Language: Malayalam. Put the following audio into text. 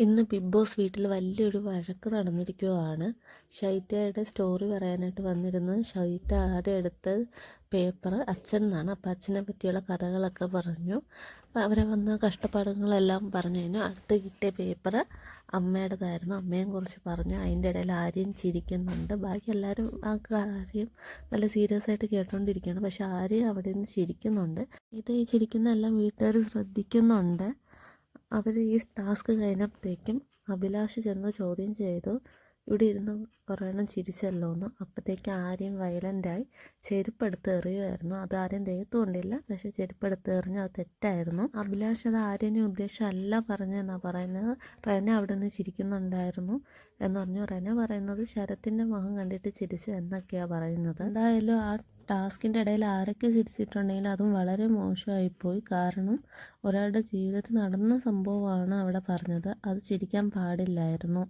ഇന്ന് ബിഗ് ബോസ് വീട്ടിൽ വലിയൊരു വഴക്ക് നടന്നിരിക്കുകയാണ് ഷൈത്യയുടെ സ്റ്റോറി പറയാനായിട്ട് വന്നിരുന്നത് ഷൈത്യ ആദ്യം എടുത്ത പേപ്പർ അച്ഛൻ എന്നാണ് അപ്പം അച്ഛനെ പറ്റിയുള്ള കഥകളൊക്കെ പറഞ്ഞു. അപ്പം അവരെ വന്ന കഷ്ടപ്പാടുകളെല്ലാം പറഞ്ഞു കഴിഞ്ഞു. അടുത്ത് കിട്ടിയ പേപ്പർ അമ്മയുടേതായിരുന്നു. അമ്മയും കുറച്ച് പറഞ്ഞു. അതിന്റെ ഇടയിൽ ആര്യം ചിരിക്കുന്നുണ്ട്. ബാക്കി എല്ലാവരും ആ കാര്യം നല്ല സീരിയസ് ആയിട്ട് കേട്ടുകൊണ്ടിരിക്കുകയാണ് പക്ഷെ ആര്യം അവിടെ നിന്ന് ചിരിക്കുന്നുണ്ട്. ഇത് ഈ ചിരിക്കുന്ന എല്ലാം വീട്ടുകാർ ശ്രദ്ധിക്കുന്നുണ്ട്. അവർ ഈ ടാസ്ക് കഴിഞ്ഞപ്പോഴത്തേക്കും അഭിലാഷ് ചെന്ന് ചോദ്യം ചെയ്തു ഇവിടെ ഇരുന്ന് എണ്ണം ചിരിച്ചല്ലോ എന്ന്. അപ്പോഴത്തേക്ക് ആര്യം വയലന്റായി ചെരുപ്പെടുത്ത് എറിയുമായിരുന്നു അത് ആരും പക്ഷെ ചെരുപ്പെടുത്ത് എറിഞ്ഞ് അത് തെറ്റായിരുന്നു. അഭിലാഷ് അത് ആര്യനെ ഉദ്ദേശമല്ല പറഞ്ഞെന്നാണ് പറയുന്നത്. റെന അവിടെ നിന്ന് ചിരിക്കുന്നുണ്ടായിരുന്നു എന്ന് പറഞ്ഞു. റെന പറയുന്നത് ശരത്തിന്റെ മുഖം കണ്ടിട്ട് ചിരിച്ചു എന്നൊക്കെയാണ് പറയുന്നത്. എന്തായാലും ആ ടാസ്കിന്റെ ഇടയിൽ ആരൊക്കെ ചിരിച്ചിട്ടുണ്ടെങ്കിൽ അതും വളരെ മോശമായിപ്പോയി. കാരണം ഒരാളുടെ ജീവിതത്തിൽ നടന്ന സംഭവമാണ് അവിടെ പറഞ്ഞത്. അത് ചിരിക്കാൻ പാടില്ലായിരുന്നു.